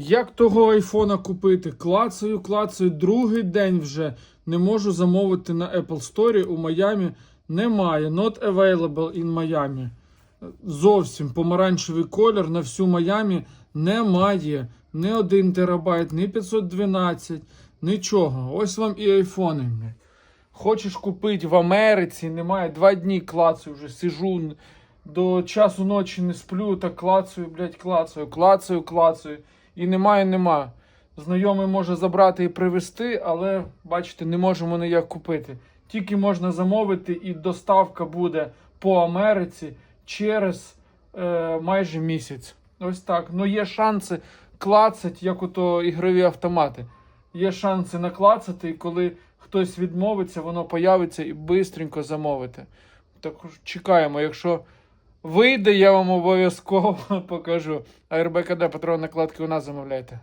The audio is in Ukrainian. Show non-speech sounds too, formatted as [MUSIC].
Як того айфона купити? Клацаю, клацаю, другий день вже не можу замовити на Apple Store у Майамі. Немає. Not available in Miami. Зовсім помаранчевий колір на всю Майамі немає. Ні 1 терабайт, ні 512, нічого. Ось вам і айфони. Хочеш купити в Америці, немає. Два дні клацаю вже, сижу до часу ночі не сплю, так клацаю, блядь, клацаю, клацаю, клацаю. І немає, нема. Знайомий може забрати і привезти, але бачите, не можемо ніяк купити. Тільки можна замовити, і доставка буде по Америці через е, майже місяць. Ось так. Ну є шанси клацати, як ото ігрові автомати. Є шанси наклацати, і коли хтось відмовиться, воно появиться і швидко замовити. Також чекаємо, якщо вийде, я вам обов'язково [LAUGHS] покажу. А РБКД патрон накладки у нас замовляйте.